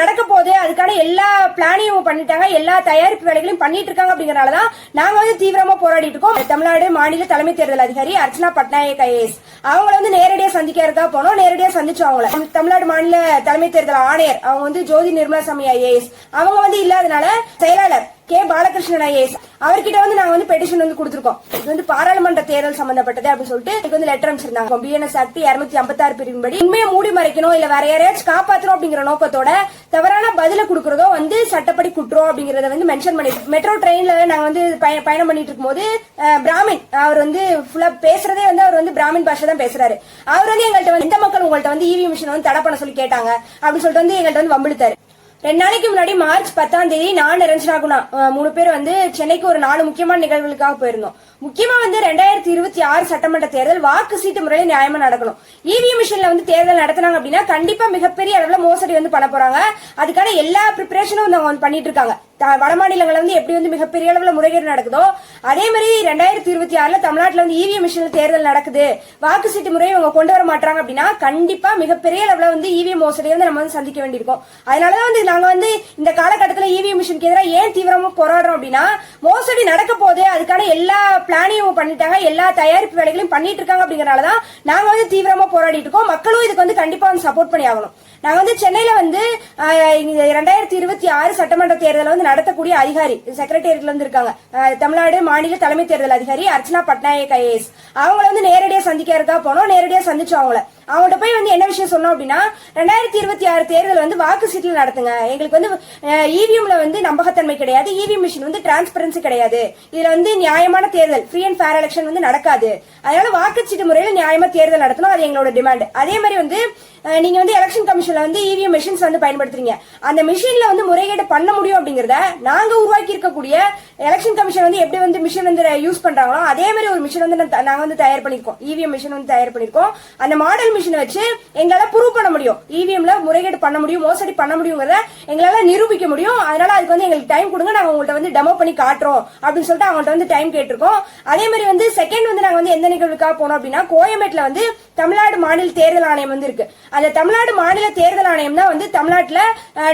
நடக்க போகுது. அதுக்கான எல்லா பிளானையும் பண்ணிட்டாங்க. எல்லா தயாரிப்பு வேலைகளையும் பண்ணிட்டு இருக்காங்க அப்படிங்கறனாலதான் நாங்க வந்து தீவிரமா போராடிட்டு இருக்கோம். தமிழ்நாடு மாநில தலைமை தேர்தல் அதிகாரி அர்ச்சனா பட்நாயக் ஐஏஎஸ். அவங்கள வந்து நேரடியா சந்திக்கிறதுக்காக போனோம். நேரடியா சந்திச்சோம் அவங்கள. தமிழ்நாடு மாநில தலைமை தேர்தல் ஆணையர் அவங்க வந்து ஜோதி நிர்மலா சாமி ஐஏஎஸ். அவங்க வந்து இல்லாதனால செயலாளர் கே பாலகிருஷ்ணன் ஐஏஎஸ். அவர்கிட்ட வந்து நாங்க வந்து பெட்டிஷன் வந்து கொடுத்துருக்கோம். இது வந்து பாராளுமன்ற தேர்தல் சம்பந்தப்பட்டது அப்படின்னு சொல்லிட்டு இதுக்கு வந்து லெட்டர் அனுப்பிச்சிருந்தாங்க. பிஎன்எஸ் ஆக்ட் இருநூத்தி ஐம்பத்தாறு பிரிவின்படி உண்மையை மூடி மறைக்கணும் இல்ல வேற யாரையாச்சும் காப்பாற்றணும் அப்படிங்கிற நோக்கத்தோட தவறான பதில கொடுக்கறதோ வந்து சட்டப்படி குற்றம் அப்படிங்கறத வந்து மென்ஷன் பண்ணி மெட்ரோ ட்ரெயின்ல நாங்க வந்து பயணம் பண்ணிட்டு இருக்கும்போது போது பிராமின் அவர் வந்து ஃபுல்லா பேசுறதே வந்து அவர் வந்து பிராமின் பாஷை தான் பேசுறாரு. அவர் வந்து எங்கள்கிட்ட வந்து எந்த மக்கள் உங்கள்கிட்ட வந்து இவி மிஷின் வந்து தடை பண்ண சொல்லி கேட்டாங்க அப்படின்னு சொல்லிட்டு வந்து எங்கள்கிட்ட வந்து வம்பிழுத்தாரு. ரெண்டு நாளைக்கு முன்னாடி மார்ச் பத்தாம் தேதி நான் ரஞ்சனா குணா மூணு பேர் வந்து சென்னைக்கு ஒரு நாலு முக்கியமான நிகழ்வுகளுக்காக போயிருந்தோம். முக்கியமா வந்து ரெண்டாயிரத்தி இருபத்தி ஆறு சட்டமன்ற தேர்தல் வாக்கு சீட்டு முறையில் நியாயமா நடக்கணும். இவிஎம் மிஷின்ல வந்து தேர்தல் நடத்தினாங்க அப்படின்னா கண்டிப்பா மிகப்பெரிய அளவுல மோசடி வந்து பண்ண போறாங்க. அதுக்கான எல்லா ப்ரிப்பரேஷனும் வந்து அவங்க வந்து பண்ணிட்டு இருக்காங்க. வட மாநிலங்களில் வந்து எப்படி வந்து மிகப்பெரிய அளவில் முறைகேடு நடக்குதோ அதே மாதிரி ரெண்டாயிரத்தி இருபத்தி ஆறுல தமிழ்நாட்டில் வந்து இவிஎம் மிஷினில் தேர்தல் நடக்குது. வாக்கு சீட்டு முறையை இவங்க கொண்டு வர மாட்டாங்க அப்படின்னா கண்டிப்பா மிகப்பெரிய அளவில் வந்து இவிஎம் மோசடியை வந்து நம்ம வந்து சந்திக்க வேண்டியிருக்கும். அதனாலதான் வந்து நாங்கள் வந்து இந்த காலகட்டத்தில் இவிஎம் மிஷினுக்கு எதிராக ஏன் தீவிரமாக போராடுறோம் அப்படின்னா மோசடி நடக்க போகுது அதுக்கான எல்லா பிளானையும் பண்ணிட்டாங்க எல்லா தயாரிப்பு வேலைகளையும் பண்ணிட்டு இருக்காங்க அப்படிங்கறனாலதான் நாங்கள் வந்து தீவிரமாக போராடிட்டு இருக்கோம். மக்களும் இதுக்கு வந்து கண்டிப்பாக வந்து சப்போர்ட் பண்ணி ஆகணும். நாங்கள் வந்து சென்னையில் வந்து ரெண்டாயிரத்தி இருபத்தி ஆறு சட்டமன்ற தேர்தலில் வந்து நடத்தக்கூடிய அதிகாரி செக்ரட்டேரியட்ல வந்து இருக்காங்க. தமிழ்நாடு மாநில தலைமை தேர்தல் அதிகாரி அர்ச்சனா பட்நாயக் ஐஏஎஸ் அவங்கள வந்து நேரடியா சந்திக்கிறதுக்காக போனோம் நேரடியா சந்திச்சோம் அவங்கள. அவங்கள்ட்ட போய் வந்து என்ன விஷயம் சொன்னோம் அப்படின்னா ரெண்டாயிரத்தி இருபத்தி ஆறு தேர்தல் வந்து வாக்கு சீட்டில் நடத்துங்க. எங்களுக்கு வந்து இவிஎம்ல வந்து நம்பகத்தன்மை கிடையாது. இவிஎம் மிஷின் வந்து டிரான்ஸ்பரன்சி கிடையாது. இதுல வந்து நியாயமான தேர்தல் ஃப்ரீ அண்ட் ஃபேர் எலெக்ஷன் வந்து நடக்காது. அதனால வாக்குச்சீட்டு முறையில் நியாயமா தேர்தல் நடத்தணும். அது எங்களோட டிமாண்ட் அதே மாதிரி வந்து நீங்க வந்து எலெக்ஷன் கமிஷன்ல வந்து இவிஎம் மிஷின்ஸ் வந்து பயன்படுத்துறீங்க. அந்த மிஷின்ல வந்து முறைகேடு பண்ண முடியும் அப்படிங்கறத நாங்க உருவாக்கி இருக்கக்கூடிய எலெக்ஷன் கமிஷன் வந்து எப்படி வந்து மிஷின் வந்து யூஸ் பண்றாங்களோ அதே மாதிரி ஒரு மிஷின் வந்து நாங்க வந்து தயார் பண்ணிருக்கோம் இவிஎம் மிஷின் வந்து தயார் பண்ணிருக்கோம் அந்த மாடல் மிஷினை வச்சு எங்களால ப்ரூவ் பண்ண முடியும். இவிஎம்ல முறைகேடு பண்ண முடியும் மோசடி பண்ண முடியுங்கிறத எங்களால நிரூபிக்க முடியும். அதனால அதுக்கு வந்து எங்களுக்கு டைம் கொடுங்க நாங்க உங்கள்ட்ட வந்து டெமோ பண்ணி காட்டுறோம் அப்படின்னு சொல்லிட்டு அவங்கள்ட்ட வந்து டைம் கேட்டிருக்கோம். அதே மாதிரி வந்து செகண்ட் வந்து நாங்க வந்து எந்த நிகழ்வுக்காக போனோம் அப்படின்னா கோயம்பேட்ல வந்து தமிழ்நாடு மாநில தேர்தல் ஆணையம் வந்து இருக்கு. அந்த தமிழ்நாடு மாநில தேர்தல் ஆணையம் தான் வந்து தமிழ்நாட்டில்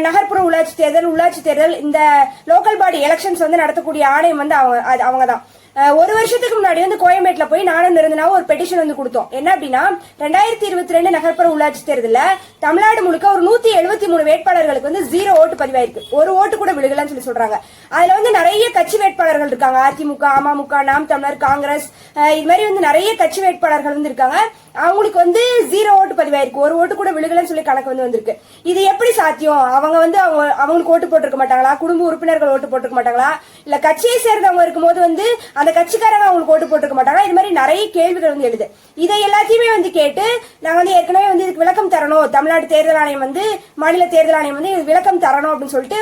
நகர்ப்புற உள்ளாட்சி தேர்தல் உள்ளாட்சி தேர்தல் இந்த லோக்கல் பாடி எலெக்ஷன்ஸ் வந்து நடத்தக்கூடிய ஆணையம் வந்து அவங்க அது- அவங்க தான் ஒரு வருஷத்துக்கு முன்னாடி வந்து கோயம்பேட்டில் போய் நானும் நிறந்தனாவும் ஒரு பெட்டிஷன் வந்து கொடுத்தோம். என்ன அப்படின்னா ரெண்டாயிரத்தி இருபத்தி ரெண்டு நகர்ப்புற உள்ளாட்சி தேர்தலில் தமிழ்நாடு முழுக்க ஒரு நூத்தி எழுபத்தி மூணு வேட்பாளர்களுக்கு வந்து ஜீரோ ஓட்டு பதிவாயிருக்கு. ஒரு ஓட்டு கூட விழுகலன்னு சொல்லி சொல்றாங்க. அதுல வந்து நிறைய கட்சி வேட்பாளர்கள் இருக்காங்க. அதிமுக அமமுக நாம் தமிழர் காங்கிரஸ் இது மாதிரி வந்து நிறைய கட்சி வேட்பாளர்கள் வந்து இருக்காங்க. அவங்களுக்கு வந்து ஜீரோ ஓட்டு பதிவாயிருக்கு. ஒரு ஓட்டு கூட விழுகலன்னு சொல்லி கணக்கு வந்து வந்திருக்கு. இது எப்படி சாத்தியம்? அவங்க வந்து அவங்க அவங்களுக்கு ஓட்டு போட்டிருக்க மாட்டாங்களா? குடும்ப உறுப்பினர்கள் ஓட்டு போட்டிருக்க மாட்டாங்களா? இல்ல கட்சியை சேர்ந்தவங்க இருக்கும்போது வந்து அந்த கட்சிக்காரங்க அவங்களுக்கு ஓட்டு போட்டுக்க மாட்டாங்க. இது மாதிரி நிறைய கேள்விகள் வந்து எழுது. இதை எல்லாத்தையுமே வந்து கேட்டு நாங்க வந்து ஏற்கனவே வந்து இதுக்கு விளக்கம் தரணும். தமிழ்நாடு தேர்தல் ஆணையம் வந்து மாநில தேர்தல் ஆணையம் வந்து விளக்கம் தரணும் அப்படின்னு சொல்லிட்டு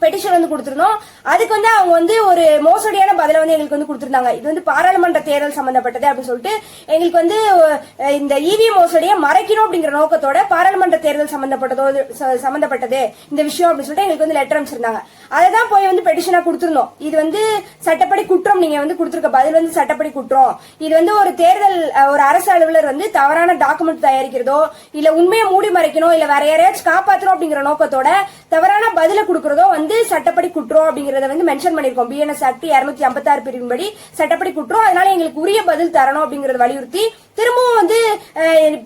பெட்டிஷன் வந்து கொடுத்துருந்தோம். அதுக்கு வந்து அவங்க வந்து ஒரு மோசடியான பதில வந்து எங்களுக்கு வந்து கொடுத்துருந்தாங்க. இது வந்து பாராளுமன்ற தேர்தல் சம்பந்தப்பட்டது அப்படின்னு சொல்லிட்டு எங்களுக்கு வந்து இந்த இவி மோசடியை மறைக்கணும் அப்படிங்கிற நோக்கத்தோட பாராளுமன்ற தேர்தல் சம்பந்தப்பட்டதோ ச- சம்பந்தப்பட்டது இந்த விஷயம் அப்படின்னு சொல்லிட்டு எங்களுக்கு வந்து லெட்டர் அனுப்பிச்சிருந்தாங்க. அதை தான் போய் வந்து பெட்டிஷனா கொடுத்துருந்தோம். இது வந்து சட்டப்படி குற்றம். நீங்க வந்து கொடுத்துருக்க பதில் வந்து சட்டப்படி குற்றம். இது வந்து ஒரு தேர்தல் ஒரு அரசு அலுவலர் வந்து தவறான டாக்குமெண்ட் தயாரிக்கிறதோ இல்ல உண்மையை மூடி மறைக்கணும் இல்ல வேற யாரையாச்சும் காப்பாற்றணும் அப்படிங்கிற நோக்கத்தோட தவறான பதில கொடுக்கறதோ வந்து சட்டப்படி குற்றம் அப்படிங்கறத வந்து மென்ஷன் பண்ணிருக்கோம் பிஎன்எஸ் ஆக்ட் இருநூத்தி ஐம்பத்தாறு பிரிவின்படி சட்டப்படி குற்றம். அதனால எங்களுக்கு உரிய பதில் தரணும் அப்படிங்கறத வலியுறுத்தி திரும்பவும் வந்து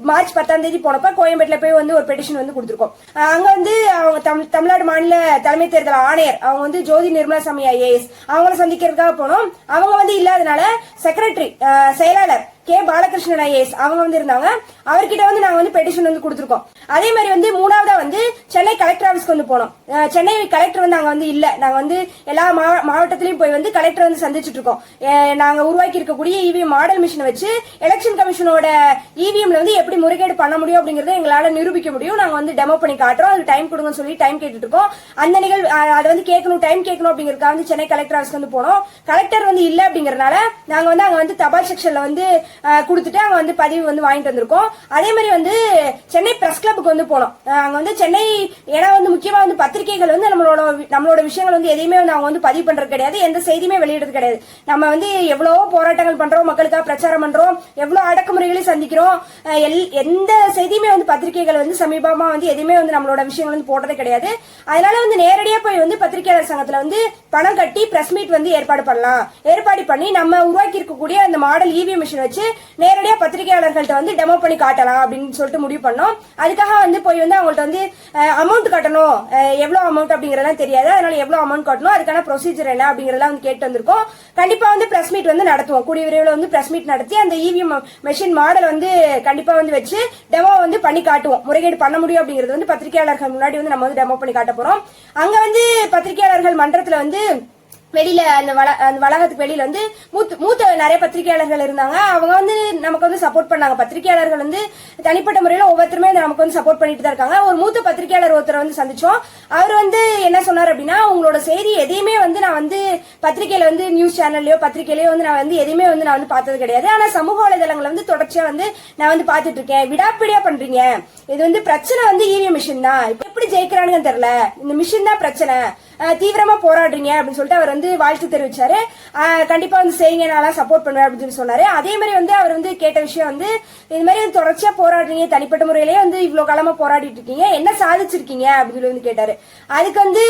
மார்ச் பத்தாம் தேதி போனப்ப கோயம்பேட்டில் போய் வந்து ஒரு பெட்டிஷன் வந்து கொடுத்துருக்கோம். அங்க வந்து அவங்க தமிழ்- தமிழ்நாடு மாநில தலைமை தேர்தல் ஆணையர் அவங்க வந்து ஜோதி நிர்மலா சாமி ஐஏஎஸ் அவங்கள சந்திக்கிறதுக்காக போனோம். அவங்க வந்து இல்லாதனால செக்ரட்டரி செயலாளர் கே. பாலகிருஷ்ணன் ஐஏஎஸ் அவங்க வந்து இருந்தாங்க. அவர்கிட்ட வந்து நாங்க வந்து பெட்டிஷன் வந்து கொடுத்துருக்கோம். அதே மாதிரி வந்து மூணாவதா வந்து சென்னை கலெக்டர் ஆபீஸ்க்கு வந்து போனோம். சென்னை கலெக்டர் வந்து அங்க வந்து இல்ல. நாங்க வந்து எல்லா மாவ- மாவட்டத்திலயும் போய் வந்து கலெக்டர் வந்து சந்திச்சுட்டு இருக்கோம். நாங்க உருவாக்கி இருக்கக்கூடிய இவி மாடல் மிஷினை வச்சு எலெக்ஷன் கமிஷன் கமிஷனோட இவிஎம்ல வந்து எப்படி முறைகேடு பண்ண முடியும் அப்படிங்கறத எங்களால நிரூபிக்க முடியும். நாங்க வந்து டெமோ பண்ணி காட்டுறோம். அதுக்கு டைம் கொடுங்கன்னு சொல்லி டைம் கேட்டுட்டு இருக்கோம். அந்த நிகழ்வு அதை வந்து கேட்கணும் டைம் கேட்கணும் அப்படிங்கறதுக்காக வந்து சென்னை கலெக்டர் ஆஃபீஸ்க்கு வந்து போனோம். கலெக்டர் வந்து இல்ல அப்படிங்கறதுனால நாங்க வந்து அங்க வந்து தபால் செக்ஷன்ல வந்து கொடுத்துட்டு அங்க வந்து பதிவு வந்து வாங்கிட்டு வந்திருக்கோம். அதே மாதிரி வந்து சென்னை பிரஸ் கிளப்புக்கு வந்து போனோம். அங்க வந்து சென்னை ஏன்னா வந்து முக்கியமா வந்து பத்திரிகைகள் வந்து நம்மளோட நம்மளோட விஷயங்கள் வந்து எதையுமே வந்து அவங்க வந்து பதிவு பண்றது கிடையாது. எந்த செய்தியுமே வெளியிடுறது கிடையாது. நம்ம வந்து எவ்வளவோ போராட்டங்கள் பண்றோம் மக்களுக்காக பிரச்சாரம் பண்றோம். எவ்வளவு அடக்குமுறைகளையும் சந்திக்கிறோம். எல்- எந்த செய்தியுமே வந்து பத்திரிகைகள் வந்து சமீபமா வந்து எதுவுமே வந்து நம்மளோட விஷயங்கள் வந்து போடுறதே கிடையாது. அதனால வந்து நேரடியா போய் வந்து பத்திரிகையாளர் சங்கத்துல வந்து பணம் கட்டி பிரஸ் மீட் வந்து ஏற்பாடு பண்ணலாம். ஏற்பாடு பண்ணி நம்ம உருவாக்கி இருக்கக்கூடிய அந்த மாடல் இவிஎம் மிஷின் வச்சு நேரடியா பத்திரிகையாளர்கள்ட்ட வந்து டெமோ பண்ணி காட்டலாம் அப்படின்னு சொல்லிட்டு முடிவு பண்ணோம். அதுக்காக வந்து போய் வந்து அவங்கள்ட்ட வந்து அமௌண்ட் கட்டணும். எவ்வளவு அமௌண்ட் அப்படிங்கறதெல்லாம் தெரியாது. அதனால எவ்வளவு அமௌண்ட் கட்டணும் அதுக்கான ப்ரொசீஜர் என்ன அப்படிங்கறதெல்லாம் வந்து கேட்டு வந்திருக்கோம். கண்டிப்பா வந்து பிரஸ் மீட் வந்து நடத்துவோம். கூடிய விரைவில் வந்து பிரஸ் மீட் நடத்தி அந்த இவிஎம் மெஷின் மாடல் வந்து கண்டிப்பா வந்து வச்சு டெமோ வந்து பண்ணி காட்டுவோம். முறைகேடு பண்ண முடியும் அப்படிங்கிறது வந்து பத்திரிகையாளர்கள் முன்னாடி வந்து நம்ம வந்து டெமோ பண்ணி காட்ட போறோம். அங்க வந்து பத்திரிகையாளர்கள் மன்றத்துல வந்து வெளியில அந்த வள அந்த வளாகத்துக்கு வெளியில வந்து மூத்த மூத்த நிறைய பத்திரிகையாளர்கள் இருந்தாங்க. அவங்க வந்து நமக்கு வந்து சப்போர்ட் பண்ணாங்க. பத்திரிகையாளர்கள் வந்து தனிப்பட்ட முறையில ஒவ்வொருத்தருமே நமக்கு வந்து சப்போர்ட் பண்ணிட்டு தான் இருக்காங்க. ஒரு மூத்த பத்திரிகையாளர் ஒருத்தர் வந்து சந்திச்சோம். அவர் வந்து என்ன சொன்னார் அப்படின்னா உங்களோட செய்தி எதையுமே வந்து நான் வந்து பத்திரிகையில வந்து நியூஸ் சேனல்லயோ பத்திரிகையிலயோ வந்து நான் வந்து எதையுமே வந்து நான் வந்து பார்த்தது கிடையாது. ஆனா சமூக வலைதளங்களை வந்து தொடர்ச்சியா வந்து நான் வந்து பாத்துட்டு இருக்கேன். விடாப்பிடியா பண்றீங்க. இது வந்து பிரச்சனை வந்து இவிஎம் மிஷின் தான். எப்படி ஜெயிக்கிறானுங்கன்னு தெரியல. இந்த மிஷின் தான் பிரச்சனை. தீவிரமா போராடுறீங்க அப்படின்னு சொல்லிட்டு அவர் வந்து வாழ்த்து தெரிவிச்சாரு. கண்டிப்பா வந்து செய்யுங்க நான் சப்போர்ட் பண்ணுவேன் அப்படின்னு சொல்லி சொன்னாரு. அதே மாதிரி வந்து அவர் வந்து கேட்ட விஷயம் வந்து இது மாதிரி வந்து தொடர்ச்சியா போராடுறீங்க தனிப்பட்ட முறையிலேயே வந்து இவ்வளவு காலமா போராடிட்டு இருக்கீங்க என்ன சாதிச்சிருக்கீங்க அப்படின்னு சொல்லி வந்து கேட்டாரு. அதுக்கு வந்து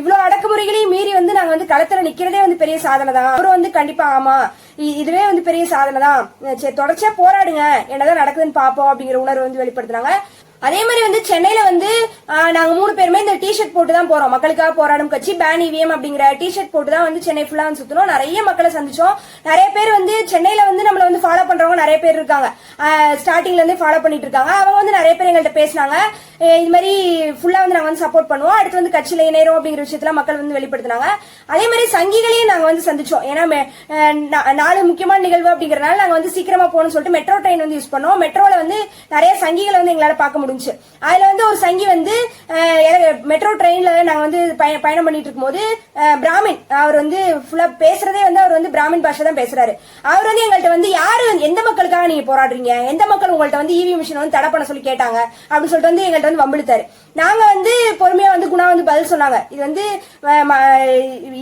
இவ்வளவு அடக்குமுறைகளையும் மீறி வந்து நாங்க வந்து களத்துல நிக்கிறதே வந்து பெரிய சாதனை தான். அவரும் வந்து கண்டிப்பா ஆமா இ- இதுவே வந்து பெரிய சாதனை தான். சரி தொடர்ச்சியா போராடுங்க என்னதான் நடக்குதுன்னு பாப்போம் அப்படிங்கிற உணர்வு வந்து வெளிப்படுத்துறாங்க. அதே மாதிரி வந்து சென்னையில வந்து நாங்க மூணு பேருமே இந்த டிஷர்ட் போட்டு தான் போறோம். மக்களுக்காக போராடும் கட்சி பேன் இவிஎம் அப்படிங்கிற டிஷர்ட் போட்டு தான் வந்து சென்னை ஃபுல்லா வந்து சுத்தணும். நிறைய மக்களை சந்திச்சோம். நிறைய பேர் வந்து சென்னையில வந்து நம்மள வந்து ஃபாலோ பண்றவங்க நிறைய பேர் இருக்காங்க. ஸ்டார்டிங்ல இருந்து ஃபாலோ பண்ணிட்டு இருக்காங்க. அவங்க வந்து நிறைய பேர் எங்கள்கிட்ட பேசினாங்க. இது மாதிரி ஃபுல்லா வந்து நாங்க வந்து சப்போர்ட் பண்ணுவோம். அடுத்து வந்து கட்சியில இணையறோம் அப்படிங்கிற விஷயத்துல மக்கள் வந்து வெளிப்படுத்தினாங்க. அதே மாதிரி சங்கிகளையும் நாங்க வந்து சந்திச்சோம். ஏன்னா நாலு முக்கியமான நிகழ்வு அப்படிங்கறதுனால நாங்க வந்து சீக்கிரமா போகணும்னு சொல்லிட்டு மெட்ரோ ட்ரெயின் வந்து யூஸ் பண்ணோம். மெட்ரோல வந்து நிறைய சங்கிகளை வந்து எங்களால பார்க்க முடியும் முடிஞ்சுச்சு அதுல வந்து ஒரு சங்கி வந்து மெட்ரோ ட்ரெயின்ல நாங்க வந்து பயணம் பண்ணிட்டு இருக்கும்போது பிராமின் அவர் வந்து ஃபுல்லா பேசுறதே வந்து அவர் வந்து பிராமின் பாஷை தான் பேசுறாரு. அவர் வந்து எங்கள்கிட்ட வந்து யாரு எந்த மக்களுக்காக நீங்க போராடுறீங்க? எந்த மக்கள் உங்கள்ட்ட வந்து இவி மிஷின் வந்து தடை பண்ண சொல்லி கேட்டாங்க? அப்படின்னு சொல்லிட்டு வந்து எங்கள்கிட்ட வந்து வம்பிழுத்தாரு. நாங்க வந்து பொறுமையா வந்து குணா வந்து பதில் சொன்னாங்க. இது வந்து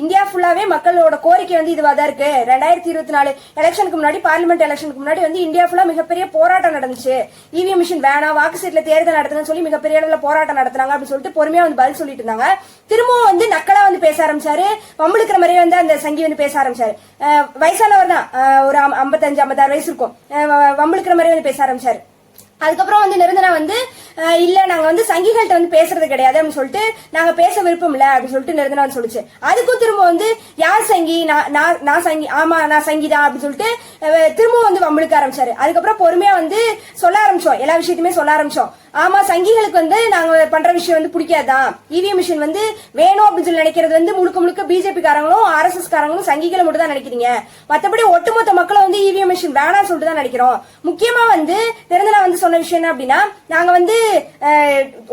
இந்தியா ஃபுல்லாவே மக்களோட கோரிக்கை வந்து இதுவா தான் இருக்கு. ரெண்டாயிரத்தி இருபத்தி நாலு எலெக்ஷனுக்கு முன்னாடி பார்லிமெண்ட் எலெக்ஷனுக்கு முன்னாடி வந்து இந்தியா ஃபுல்லா மிகப்பெரிய போராட்டம் நடந்துச்சு. இவிஎம் மிஷின் வேணாம் வாக்கு சீட்ல தேர்தல் நடத்தணும்னு சொல்லி மிகப்பெரிய அளவுல போராட்டம் நடத்தினாங்க அப்படின்னு சொல்லிட்டு பொறுமையா வந்து பதில் சொல்லிட்டு இருந்தாங்க. திரும்பவும் வந்து நக்கலா வந்து பேச ஆரம்பிச்சாரு. பம்பளுக்கிற மாதிரியே வந்து அந்த சங்கி வந்து பேச ஆரம்பிச்சாரு. வயசானவர் தான். ஒரு ஐம்பத்தஞ்சு ஐம்பத்தாறு வயசு இருக்கும். வம்பளுக்கிற மாதிரியே வந்து பேச ஆரம்பிச்சாரு. அதுக்கப்புறம் வந்து நிரந்தனா வந்து இல்ல நாங்க வந்து சங்கிகள்கிட்ட வந்து பேசுறது கிடையாது அப்படின்னு சொல்லிட்டு நாங்க பேச விருப்பம் இல்ல அப்படின்னு சொல்லிட்டு நிரந்தனா வந்து அதுக்கும் திரும்ப வந்து யார் சங்கி? நான் நான் நான் சங்கி ஆமா நான் சங்கி தான் அப்படின்னு சொல்லிட்டு திரும்ப திரும்பவும் வந்து வம்பளுக்க ஆரம்பிச்சாரு. அதுக்கப்புறம் பொறுமையா வந்து சொல்ல ஆரம்பிச்சோம். எல்லா விஷயத்தையுமே சொல்ல ஆரம்பிச்சோம். ஆமா சங்கிகளுக்கு வந்து நாங்க பண்ற விஷயம் வந்து பிடிக்காதான் இவிஎம் மிஷின் வந்து வேணும் அப்படின்னு சொல்லி நினைக்கிறது வந்து முழுக்க முழுக்க பிஜேபி காரங்களும் ஆர்எஸ்எஸ் காரங்களும் சங்கிகளை மட்டும் தான் நினைக்கிறீங்க. மத்தபடி ஒட்டுமொத்த மக்களும் வந்து இவிஎம் மிஷின் வேணாம் சொல்லிட்டு தான் நினைக்கிறோம். முக்கியமா வந்து நிரந்தரா வந்து சொன்ன விஷயம் என்ன அப்படின்னா நாங்க வந்து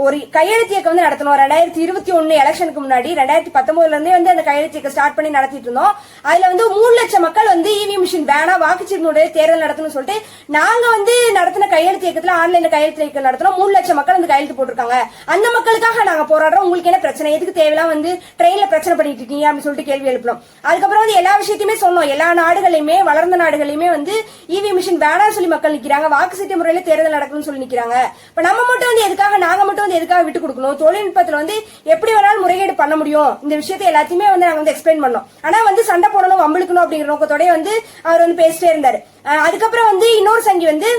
ஒரு கையெழுத்து இயக்கம் வந்து நடத்தணும். ரெண்டாயிரத்தி இருபத்தி ஒன்னு எலெக்ஷனுக்கு முன்னாடி ரெண்டாயிரத்தி பத்தொன்பதுல இருந்தே வந்து அந்த கையெழுத்து இயக்கம் ஸ்டார்ட் பண்ணி நடத்திட்டு இருந்தோம். அதுல வந்து மூணு லட்சம் மக்கள் வந்து இவிஎம் மிஷின் வேணாம் வாக்குச்சீட்டினுடைய தேர்தல் நடத்தணும்னு சொல்லிட்டு நாங்க வந்து நடத்தின கையெழுத்து இயக்கத்துல ஆன்லைன்ல கையெழுத்து இயக்கம் நடத்தினோம். மூணு லட்சம் மக்கள் வந்து கையெழுத்து போட்டிருக்காங்க. அந்த மக்களுக்காக நாங்க போராடுறோம். உங்களுக்கு என்ன பிரச்சனை? எதுக்கு தேவையெல்லாம் வந்து ட்ரெயின்ல பிரச்சனை பண்ணிட்டு இருக்கீங்க? அப்படின்னு சொல்லிட்டு கேள்வி எழுப்பணும் அதுக்கப்புறம் வந்து எல்லா விஷயத்தையுமே சொன்னோம். எல்லா நாடுகளையுமே வளர்ந்த நாடுகளையுமே வந்து இவி மிஷின் வேணாம் சொல்லி மக்கள் நிக்கிறாங்க. வாக்கு சீட்டு முறையில தேர்தல் நடக்கணும்னு சொல்லி நிக்கிறாங்க. இப்ப நம்ம மட்டும் வந்து எதுக்காக நாங்க மட்டும் வந்து எதுக்காக விட்டு கொடுக்கணும்? தொழில்நுட்பத்துல வந்து எப்படி வேணாலும் முறைகேடு பண்ண முடியும்? இந்த விஷயத்தை எல்லாத்தையுமே வந்து நாங்க வந்து எக்ஸ்பிளைன் பண்ணோம். ஆனா வந்து சண்டை போடணும் வம்பிழுக்கணும் அப்படிங்கிற நோக்கத்தோடய வந்து அவர் வந்து பேசிட்டே இருந்தாரு. அதுக்கப்புறம் வந்து இன்னொரு சங்கி வந்து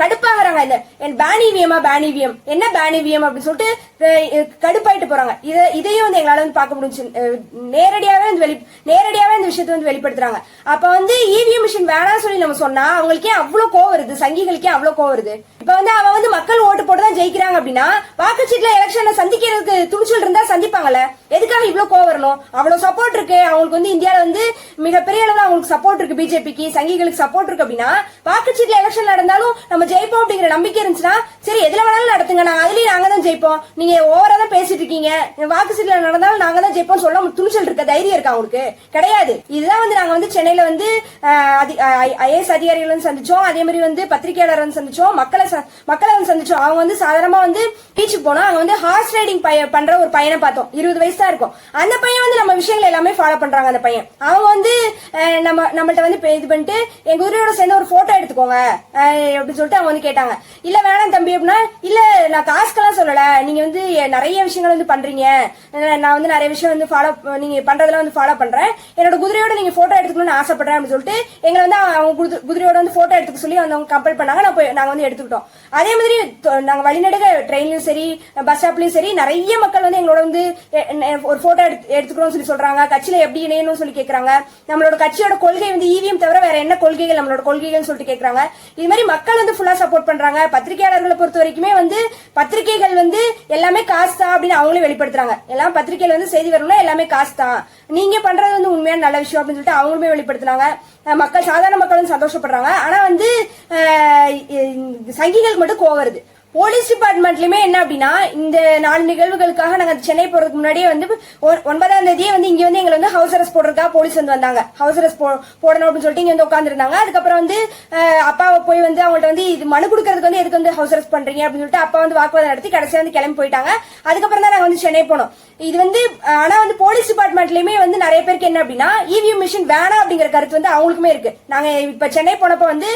கடுப்பாகிறாங்க இந்த என் பேனிவியமா பேனிவியம் என்ன பேனிவியம் அப்படின்னு சொல்லிட்டு கடுப்பாயிட்டு போறாங்க. இத இதையும் வந்து எங்களால வந்து பார்க்க முடிஞ்சு நேரடியாவே வந்து வெளி நேரடியாவே இந்த விஷயத்தை வந்து வெளிப்படுத்துறாங்க. அப்ப வந்து இவிஎம் மிஷின் வேணாம் சொல்லி நம்ம சொன்னா அவங்களுக்கே அவ்வளவு கோவம் வருது. சங்கிகளுக்கே அவ்வளவு கோவம் வருது. இப்ப வந்து அவ வந்து மக்கள் ஓட்டு போட்டு தான் ஜெயிக்கிறாங்க அப்படின்னா வாக்குச்சீட்டுல எலெக்ஷனை சந்திக்கிறதுக்கு துணிச்சல் இருந்தா சந்திப்பாங்கல்ல. எதுக்காக இவ்வளவு கோவம் வரணும்? அவ்வளவு சப்போர்ட் இருக்கு. அவங்களுக்கு வந்து இந்தியால வந்து மிகப்பெரிய அளவுல அவங்களுக்கு சப்போர்ட் இருக்கு பிஜேபிக்கு சங்கிகளுக்கு சப்போர்ட் இருக்கு அப்படின்னா வாக்குச்சீட்டுல எலெக்ஷன் நடந்தாலும் நம்ம ஜெயிப்போம் அப்படிங்கிற நம்பிக்கை இருந்துச்சுன்னா சரி எதுல வேணாலும் நடத்துங்க. நாங்க அதுலயும் நாங்க தான் ஜெயிப்போம். நீங்க ஓவரா தான் பேசிட்டு இருக்கீங்க. வாக்குச்சீட்டுல நடந்தாலும் நாங்க தான் ஜெயிப்போம் சொல்ல துணிச்சல் இருக்க? தைரியம் இருக்கா அவங்களுக்கு? கிடையாது. இதுதான் வந்து நாங்க வந்து சென்னையில வந்து ஐஏஎஸ் அதிகாரிகள் வந்து சந்திச்சோம். அதே மாதிரி வந்து பத்திரிகையாளர் வந்து சந்திச்சோம். மக்களை ச- மக்களை வந்து சந்திச்சோம். அவங்க வந்து சாதாரணமா வந்து பீச்சுக்கு போனோம் அங்க வந்து ஹார்ஸ் ரைடிங் பண்ற ஒரு பையனை பார்த்தோம். இருபது வயசு தான் இருக்கும். அந்த பையன் வந்து நம்ம விஷயங்கள் எல்லாமே ஃபாலோ பண்றாங்க அந்த பையன். அவங்க வந்து நம்ம நம்மள்ட்ட வந்து இது பண்ணிட்டு எங்க குதிரையோட சேர்ந்து ஒரு போட்டோ எடுத்துக்கோங்க. அப்படின்னு சொல்லிட்டு அவங்க வந்து கேட்டாங்க. இல்ல வேணாம் தம்பி அப்படின்னா இல்ல நான் காசுக்கெல்லாம் சொல்லல. நீங்க வந்து நிறைய விஷயங்கள் வந்து பண்றீங்க. நான் வந்து நிறைய விஷயம் வந்து ஃபாலோ நீங்க பண்றதெல்லாம் வந்து ஃபாலோ பண்றேன். என்னோட குதிரையோட நீங்க போட்டோ எடுத்துக்கணும்னு ஆசைப்படுறேன் அப்படின்னு சொல்லிட்டு எங்களை வந்து அவங்க குதிரையோட வந்து போட்டோ எடுத்துக்க சொல்லி அவங்க கம்பல் பண்ணாங்க. நான் போய் நாங்க வந்து எடுத்துக்கிட்டோம். அதே மாதிரி தொ- நாங்க வழிநடுக ட்ரெயின்லயும் சரி பஸ் ஸ்டாப்லயும் சரி நிறைய மக்கள் வந்து எங்களோட வந்து ஒரு போட்டோ எடுத்துக்கணும்னு சொல்லி சொல்றாங்க. கட்சியில எப்படி இணையணும்னு சொல்லி கேக்குறாங்க. நம்மளோட கட்சியோட கொள்கை வந்து இவிஎம் தவிர வேற என்ன கொள்கைகள் நம்மளோட கொள்கைகள் சொல்லிட்டு கேக்குறாங்க. இது மாதிரி மக்கள் வந்து ஃபுல்லா சப்போர்ட் பண்றாங்க. பத்திரிகையாளர்களை பொறுத்த வரைக்குமே வந்து பத்திரிகைகள் வந்து எல்லாமே காசு தான் அப்படின்னு அவங்களே வெளிப்படுத்துறாங்க. எல்லாம் பத்திரிகையில வந்து செய்தி வரணும்னா எல்லாமே காசு தான். நீங்க பண்றது வந்து உண்மையான நல்ல விஷயம் அப்படின்னு சொல்லிட்டு அவங்களுமே வெளிப்படுத்துனாங்க. மக்கள் சாதாரண மக்கள் வந்து சந்தோஷப்படுறாங்க. ஆனா வந்து சங்கிகளுக்கு மட்டும் கோவம் வருது. போலீஸ் டிபார்ட்மெண்ட்லயுமே என்ன அப்படின்னா இந்த நாலு நிகழ்வுகளுக்காக நாங்க சென்னை போறதுக்கு முன்னாடியே வந்து ஒ- ஒன்பதாம் தேதியே வந்து இங்க வந்து எங்களை வந்து ஹவுஸ் அரெஸ்ட் போடுறதுக்காக போலீஸ் வந்து வந்தாங்க. ஹவுஸ் அரெஸ்ட் போடணும் அப்படின்னு சொல்லிட்டு இங்க வந்து உட்காந்துருந்தாங்க அதுக்கப்புறம் வந்து அப்பாவை போய் வந்து அவங்கள்ட்ட வந்து இது மனு கொடுக்கறதுக்கு வந்து எதுக்கு வந்து ஹவுஸ் அரெஸ்ட் பண்றீங்க அப்படின்னு சொல்லிட்டு அப்பா வந்து வாக்குவாதம் நடத்தி கடைசியா வந்து கிளம்பி போயிட்டாங்க. அதுக்கப்புறம் தான் நாங்க வந்து சென்னை போனோம். இது வந்து ஆனா வந்து போலீஸ் டிபார்ட்மெண்ட்லயுமே வந்து நிறைய பேருக்கு என்ன அப்படின்னா இவிஎம் மிஷின் வேணாம் அப்படிங்கிற கருத்து வந்து அவங்களுக்குமே இருக்கு. நாங்க இப்ப சென்னை போனப்ப வந்து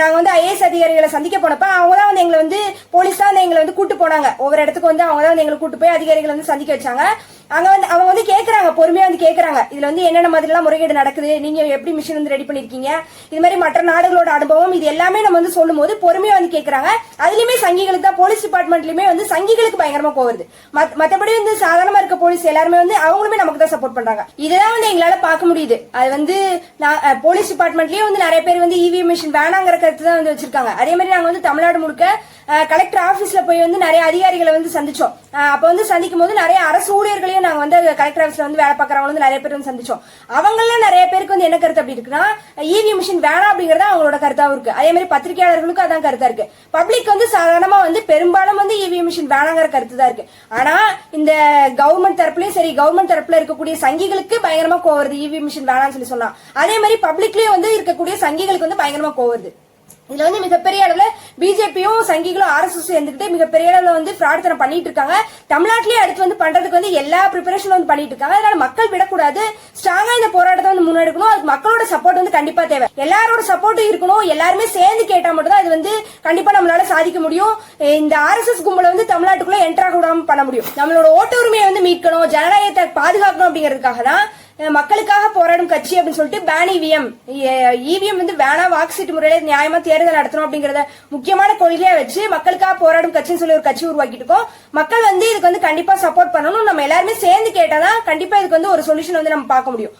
நாங்க வந்து ஐஏஎஸ் அதிகாரிகளை சந்திக்க போனப்ப அவங்க தான் வந்து எங்களை வந்து போலீஸ் தான் எங்களை வந்து கூட்டு போனாங்க. ஒவ்வொரு இடத்துக்கு வந்து அவங்க தான் எங்களை கூட்டு போய் அதிகாரிகளை வந்து சந்திக்க வச்சாங்க. அங்க வந்து அவங்க வந்து கேக்குறாங்க பொறுமையா வந்து கேக்குறாங்க. இதுல வந்து என்னென்ன மாதிரி எல்லாம் முறைகேடு நடக்குது நீங்க எப்படி மிஷின் வந்து ரெடி பண்ணிருக்கீங்க? இது மாதிரி மற்ற நாடுகளோட அனுபவம் இது எல்லாமே நம்ம வந்து சொல்லும் போது பொறுமையா வந்து கேக்குறாங்க. அதுலயுமே சங்கிகளுக்கு தான் போலீஸ் டிபார்ட்மெண்ட்லயுமே வந்து சங்கிகளுக்கு பயங்கரமா கோவருது மத்தபடி வந்து சாதாரணமா இருக்க போலீஸ் எல்லாருமே வந்து அவங்களுமே நமக்கு தான் சப்போர்ட் பண்றாங்க. இதுதான் வந்து எங்களால பார்க்க முடியுது. அது வந்து நான் போலீஸ் டிபார்ட்மெண்ட்லயே வந்து நிறைய பேர் வந்து இவிஎம் மிஷின் வேணாங்கிற கருத்து தான் வந்து வச்சிருக்காங்க. அதே மாதிரி நாங்க வந்து தமிழ்நாடு முழுக்க கலெக்டர் ஆபீஸ்ல போய் வந்து நிறைய அதிகாரிகளை வந்து சந்திச்சோம். அப்ப வந்து சந்திக்கும் போது நிறைய அரசு ஊழியர்களையும் நாங்க வந்து கலெக்டர் ஆஃபீஸில் வந்து வேலை பார்க்கறவங்க வந்து நிறைய பேர் வந்து சந்திச்சோம். அவங்களாம் நிறைய பேருக்கு வந்து என்ன கருத்து அப்படி இருக்குன்னா இவி மிஷின் வேணாம் அப்படிங்கறது அவங்களோட கருத்தாவும் இருக்கு. அதே மாதிரி பத்திரிகையாளர்களுக்கும் அதான் கருத்தா இருக்கு. பப்ளிக் வந்து சாதாரணமா வந்து பெரும்பாலும் வந்து இவி மிஷின் வேணாங்கிற கருத்து தான் இருக்கு. ஆனா இந்த கவர்மெண்ட் தரப்புலயும் சரி கவர்மெண்ட் தரப்புல இருக்கக்கூடிய சங்கிகளுக்கு பயங்கரமா கோவருது இவி மிஷின் வேணாம்னு சொல்லி சொன்னா. அதே மாதிரி பப்ளிக்லயும் வந்து இருக்கக்கூடிய சங்கிகளுக்கு வந்து பயங்கரமா கோவருது இதுல வந்து மிகப்பெரிய அளவுல பிஜேபியும் சங்கிகளும் ஆர்எஸ்எஸ் சேர்ந்துகிட்டு மிகப்பெரிய அளவுல வந்து பிரார்த்தனை பண்ணிட்டு இருக்காங்க தமிழ்நாட்டிலேயே அடுத்து வந்து பண்றதுக்கு வந்து எல்லா ப்ரிப்பரேஷனும் வந்து பண்ணிட்டு இருக்காங்க அதனால மக்கள் விடக்கூடாது. ஸ்ட்ராங்கா இந்த போராட்டத்தை வந்து முன்னெடுக்கணும். அதுக்கு மக்களோட சப்போர்ட் வந்து கண்டிப்பா தேவை. எல்லாரோட சப்போர்ட்டும் இருக்கணும். எல்லாருமே சேர்ந்து கேட்டா மட்டும் தான் இது வந்து கண்டிப்பா நம்மளால சாதிக்க முடியும். இந்த ஆர்எஸ்எஸ் கும்பலை வந்து தமிழ்நாட்டுக்குள்ள என்ட்ராக விடாம பண்ண முடியும். நம்மளோட ஓட்டு உரிமையை வந்து மீட்கணும். ஜனநாயகத்தை பாதுகாக்கணும் அப்படிங்கிறதுக்காக தான் மக்களுக்காக போராடும் கட்சி அப்படின்னு சொல்லிட்டு பேன் இவிஎம் இவிஎம் வந்து வேணா வாக்குசீட்டு முறையில நியாயமா தேர்தல் நடத்தணும் அப்படிங்கறத முக்கியமான கொள்கையா வச்சு மக்களுக்காக போராடும் கட்சின்னு சொல்லி ஒரு கட்சி உருவாக்கிட்டு இருக்கோம். மக்கள் வந்து இதுக்கு வந்து கண்டிப்பா சப்போர்ட் பண்ணணும். நம்ம எல்லாருமே சேர்ந்து கேட்டாதான் கண்டிப்பா இதுக்கு வந்து ஒரு சொல்யூஷன் வந்து நம்ம பார்க்க முடியும்.